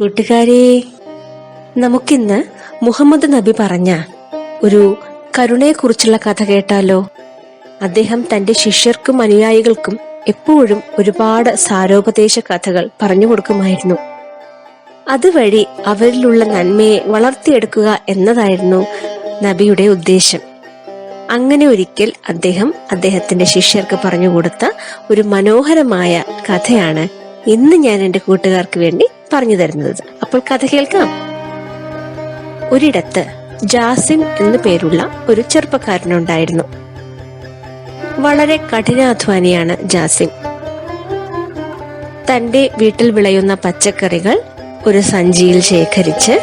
കൂട്ടുകാരെ നമുക്കിന്ന് മുഹമ്മദ് നബി പറഞ്ഞ ഒരു കരുണയെക്കുറിച്ചുള്ള കഥ കേട്ടാലോ? അദ്ദേഹം തന്റെ ശിഷ്യർക്കും അനുയായികൾക്കും എപ്പോഴും ഒരുപാട് സാരോപദേശ കഥകൾ പറഞ്ഞു കൊടുക്കുമായിരുന്നു. അതുവഴി അവരിലുള്ള നന്മയെ വളർത്തിയെടുക്കുക എന്നതായിരുന്നു നബിയുടെ ഉദ്ദേശം. അങ്ങനെ ഒരിക്കൽ അദ്ദേഹം അദ്ദേഹത്തിന്റെ ശിഷ്യർക്ക് പറഞ്ഞു കൊടുത്ത ഒരു മനോഹരമായ കഥയാണ് ഇന്ന് ഞാൻ എന്റെ കൂട്ടുകാർക്ക് വേണ്ടി പറഞ്ഞു തരുന്നത്. അപ്പോൾ കഥ കേൾക്കാം. ഒരിടത്ത് ജാസിം എന്നു പേരുള്ള ഒരു ചെറുപ്പക്കാരനുണ്ടായിരുന്നു. വളരെ കഠിനാധ്വാനിയാണ് ജാസിം. തന്റെ വീട്ടിൽ വിളയുന്ന പച്ചക്കറികൾ ഒരു സഞ്ചിയിൽ ശേഖരിച്ച്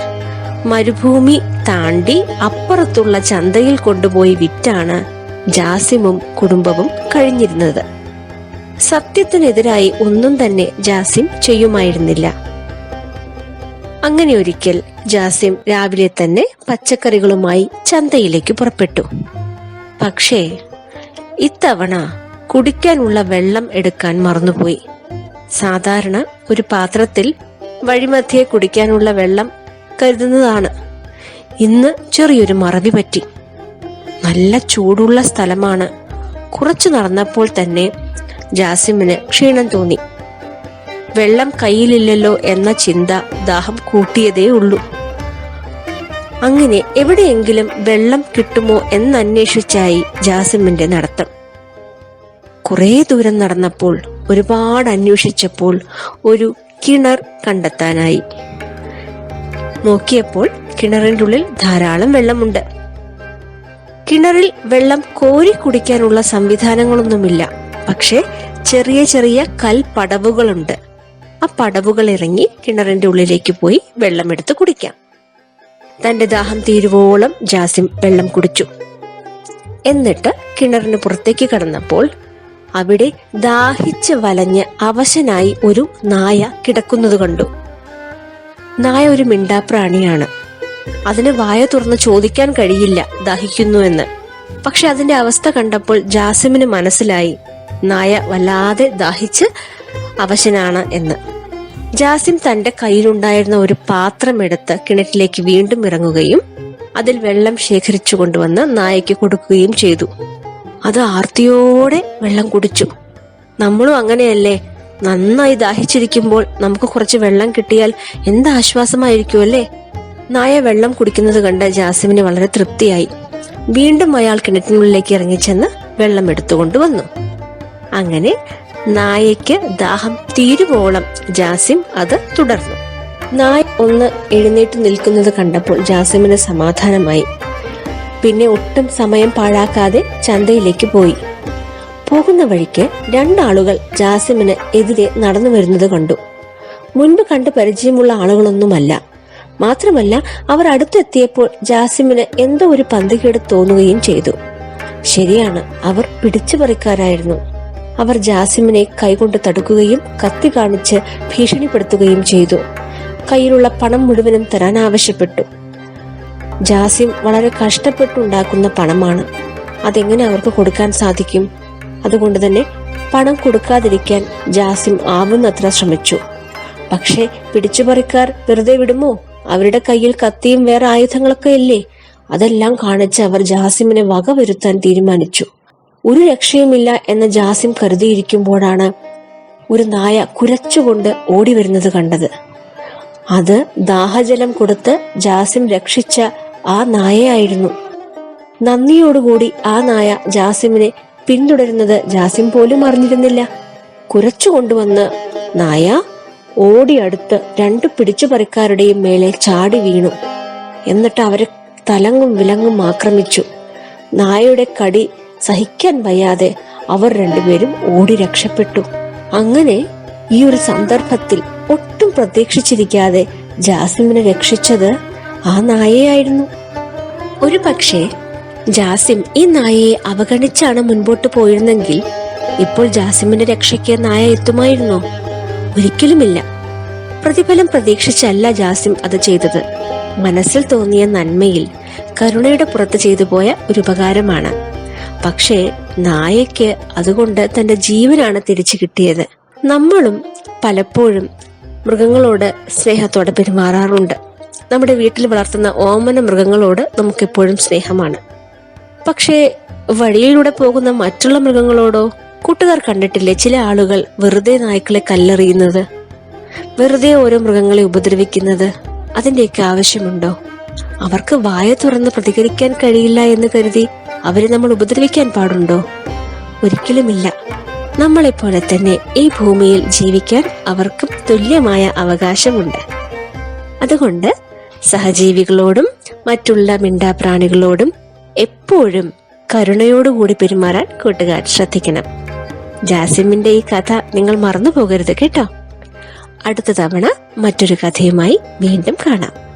മരുഭൂമി താണ്ടി അപ്പുറത്തുള്ള ചന്തയിൽ കൊണ്ടുപോയി വിറ്റാണ് ജാസിമും കുടുംബവും കഴിഞ്ഞിരുന്നത്. സത്യത്തിനെതിരായി ഒന്നും തന്നെ ജാസിം ചെയ്യുമായിരുന്നില്ല. അങ്ങനെ ഒരിക്കൽ ജാസിം രാവിലെ തന്നെ പച്ചക്കറികളുമായി ചന്തയിലേക്ക് പുറപ്പെട്ടു. പക്ഷേ ഇത്തവണ കുടിക്കാനുള്ള വെള്ളം എടുക്കാൻ മറന്നുപോയി. സാധാരണ ഒരു പാത്രത്തിൽ വഴിമധ്യേ കുടിക്കാനുള്ള വെള്ളം കരുതുന്നതാണ്. ഇന്ന് ചെറിയൊരു മറവി പറ്റി. നല്ല ചൂടുള്ള സ്ഥലമാണ്. കുറച്ചു നടന്നപ്പോൾ തന്നെ ജാസിമിന് ക്ഷീണം തോന്നി. വെള്ളം കയ്യിലില്ലല്ലോ എന്ന ചിന്ത ദാഹം കൂട്ടിയതേ ഉള്ളൂ. അങ്ങനെ എവിടെയെങ്കിലും വെള്ളം കിട്ടുമോ എന്നന്വേഷിച്ചായി ജാസിമിന്റെ നടത്തം. കുറെ ദൂരം നടന്നപ്പോൾ ഒരുപാട് അന്വേഷിച്ചപ്പോൾ ഒരു കിണർ കണ്ടെത്താനായി. നോക്കിയപ്പോൾ കിണറിന്റെ ഉള്ളിൽ ധാരാളം വെള്ളമുണ്ട്. കിണറിൽ വെള്ളം കോരി കുടിക്കാനുള്ള സംവിധാനങ്ങളൊന്നുമില്ല. പക്ഷേ ചെറിയ ചെറിയ കൽപ്പടവുകളുണ്ട്. ആ പടവുകൾ ഇറങ്ങി കിണറിന്റെ ഉള്ളിലേക്ക് പോയി വെള്ളമെടുത്ത് കുടിക്കാം. തന്റെ ദാഹം തീരുവോളം ജാസിം വെള്ളം കുടിച്ചു. എന്നിട്ട് കിണറിന് പുറത്തേക്ക് കടന്നപ്പോൾ അവിടെ ദാഹിച്ച് വലഞ്ഞ് അവശനായി ഒരു നായ കിടക്കുന്നത് കണ്ടു. നായ ഒരു മിണ്ടാപ്രാണിയാണ്. അതിന് വായ തുറന്ന് ചോദിക്കാൻ കഴിയില്ല ദാഹിക്കുന്നു എന്ന്. പക്ഷെ അതിന്റെ അവസ്ഥ കണ്ടപ്പോൾ ജാസിമിന് മനസ്സിലായി. നായ വല്ലാതെ ദാഹിച്ച് അവശനാണ് എന്ന്. ജാസിം തന്റെ കയ്യിലുണ്ടായിരുന്ന ഒരു പാത്രം എടുത്ത് കിണറ്റിലേക്ക് വീണ്ടും ഇറങ്ങുകയും അതിൽ വെള്ളം ശേഖരിച്ചു കൊണ്ടുവന്ന് നായയ്ക്ക് കൊടുക്കുകയും ചെയ്തു. അത് ആർത്തിയോടെ വെള്ളം കുടിച്ചു. നമ്മളും അങ്ങനെയല്ലേ? നന്നായി ദാഹിച്ചിരിക്കുമ്പോൾ നമുക്ക് കുറച്ച് വെള്ളം കിട്ടിയാൽ എന്ത് ആശ്വാസമായിരിക്കും അല്ലേ നായ വെള്ളം കുടിക്കുന്നത് കണ്ട് ജാസിമിന് വളരെ തൃപ്തിയായി. വീണ്ടും അയാൾ കിണറ്റിനുള്ളിലേക്ക് ഇറങ്ങിച്ചെന്ന് വെള്ളം എടുത്തുകൊണ്ടുവന്നു അങ്ങനെ നായയ്ക്ക് ദാഹം തീരുവോളം ജാസിം അത് തുടർന്നു. നായ ഒന്ന് എഴുന്നേറ്റ് നിൽക്കുന്നത് കണ്ടപ്പോൾ ജാസിമിന് സമാധാനമായി. പിന്നെ ഒട്ടും സമയം പാഴാക്കാതെ ചന്തയിലേക്ക് പോയി. പോകുന്ന വഴിക്ക് രണ്ടാളുകൾ ജാസിമിന് എതിരെ നടന്നു വരുന്നത് കണ്ടു. മുൻപ് കണ്ട് പരിചയമുള്ള ആളുകളൊന്നുമല്ല. മാത്രമല്ല അവർ അടുത്തെത്തിയപ്പോൾ ജാസിമിന് എന്തോ ഒരു പന്തികേട് തോന്നുകയും ചെയ്തു. ശരിയാണ് അവർ പിടിച്ചുപറിക്കാരായിരുന്നു. അവർ ജാസിമിനെ കൈകൊണ്ട് തടുക്കുകയും കത്തി കാണിച്ച് ഭീഷണിപ്പെടുത്തുകയും ചെയ്തു. കയ്യിലുള്ള പണം മുഴുവനും തരാൻ ആവശ്യപ്പെട്ടു. ജാസിം വളരെ കഷ്ടപ്പെട്ടുണ്ടാക്കുന്ന പണമാണ്. അതെങ്ങനെ അവർക്ക് കൊടുക്കാൻ സാധിക്കും? അതുകൊണ്ട് തന്നെ പണം കൊടുക്കാതിരിക്കാൻ ജാസിം ആവുന്നത്ര ശ്രമിച്ചു. പക്ഷേ പിടിച്ചുപറിക്കാർ വെറുതെ വിടുമോ? അവരുടെ കയ്യിൽ കത്തിയും വേറെ ആയുധങ്ങളൊക്കെ ഇല്ലേ? അതെല്ലാം കാണിച്ച് അവർ ജാസിമിനെ വകവരുത്താൻ തീരുമാനിച്ചു. ഒരു രക്ഷയുമില്ല എന്ന് ജാസിം കരുതിയിരിക്കുമ്പോഴാണ് ഒരു നായ കുരച്ചുകൊണ്ട് ഓടി വരുന്നത് കണ്ടത്. അത് ദാഹജലം കൊടുത്ത് ജാസിം രക്ഷിച്ച ആ നായയായിരുന്നു. നന്ദിയോടുകൂടി ആ നായ ജാസിമിനെ പിന്തുടരുന്നത് ജാസിം പോലും അറിഞ്ഞിരുന്നില്ല. കുരച്ചു കൊണ്ടുവന്ന് നായ ഓടിയടുത്ത് രണ്ടു പിടിച്ചുപറിക്കാരുടെയും മേലെ ചാടി വീണു. എന്നിട്ട് അവരെ തലങ്ങും വിലങ്ങും ആക്രമിച്ചു. നായയുടെ കടി സഹിക്കാൻ വയ്യാതെ അവർ രണ്ടുപേരും ഓടി രക്ഷപ്പെട്ടു. അങ്ങനെ ഈ ഒരു സന്ദർഭത്തിൽ ഒട്ടും പ്രതീക്ഷിച്ചിരിക്കാതെ ജാസിമിനെ രക്ഷിച്ചത് ആ നായയായിരുന്നു. ഒരു പക്ഷേ ജാസിം ഈ നായയെ അവഗണിച്ചാണ് മുൻപോട്ട് പോയിരുന്നെങ്കിൽ ഇപ്പോൾ ജാസിമിന്റെ രക്ഷയ്ക്ക് നായ എത്തുമായിരുന്നോ? ഒരിക്കലുമില്ല. പ്രതിഫലം പ്രതീക്ഷിച്ചല്ല ജാസിം അത് ചെയ്തത്. മനസ്സിൽ തോന്നിയ നന്മയിൽ കരുണയുടെ പുറത്ത് ചെയ്തു പോയ ഒരു ഉപകാരമാണ്. പക്ഷേ നായയ്ക്ക് അതുകൊണ്ട് തന്റെ ജീവനാണ് തിരിച്ചു കിട്ടിയത്. നമ്മളും പലപ്പോഴും മൃഗങ്ങളോട് സ്നേഹത്തോടെ പെരുമാറാറുണ്ട്. നമ്മുടെ വീട്ടിൽ വളർത്തുന്ന ഓമന മൃഗങ്ങളോട് നമുക്കെപ്പോഴും സ്നേഹമാണ്. പക്ഷേ വഴിയിലൂടെ പോകുന്ന മറ്റുള്ള മൃഗങ്ങളോടോ കൂട്ടുകാർ കണ്ടിട്ടില്ലേ ചില ആളുകൾ വെറുതെ നായ്ക്കളെ കല്ലെറിയുന്നത്? വെറുതെ ഓരോ മൃഗങ്ങളെ ഉപദ്രവിക്കുന്നത്? അതിന്റെയൊക്കെ ആവശ്യമുണ്ടോ? അവർക്ക് വായ തുറന്ന് പ്രതികരിക്കാൻ കഴിയില്ല എന്ന് കരുതി അവരെ നമ്മൾ ഉപദ്രവിക്കാൻ പാടുണ്ടോ? ഒരിക്കലുമില്ല. നമ്മളെപ്പോലെ തന്നെ ഈ ഭൂമിയിൽ ജീവിക്കാൻ അവർക്കും തുല്യമായ അവകാശമുണ്ട്. അതുകൊണ്ട് സഹജീവികളോടും മറ്റുള്ള മിണ്ടാപ്രാണികളോടും എപ്പോഴും കരുണയോടുകൂടി പെരുമാറാൻ കൂട്ടുകാർ ശ്രദ്ധിക്കണം. ജാസിമിന്റെ ഈ കഥ നിങ്ങൾ മറന്നു പോകരുത് കേട്ടോ. അടുത്ത തവണ മറ്റൊരു കഥയുമായി വീണ്ടും കാണാം.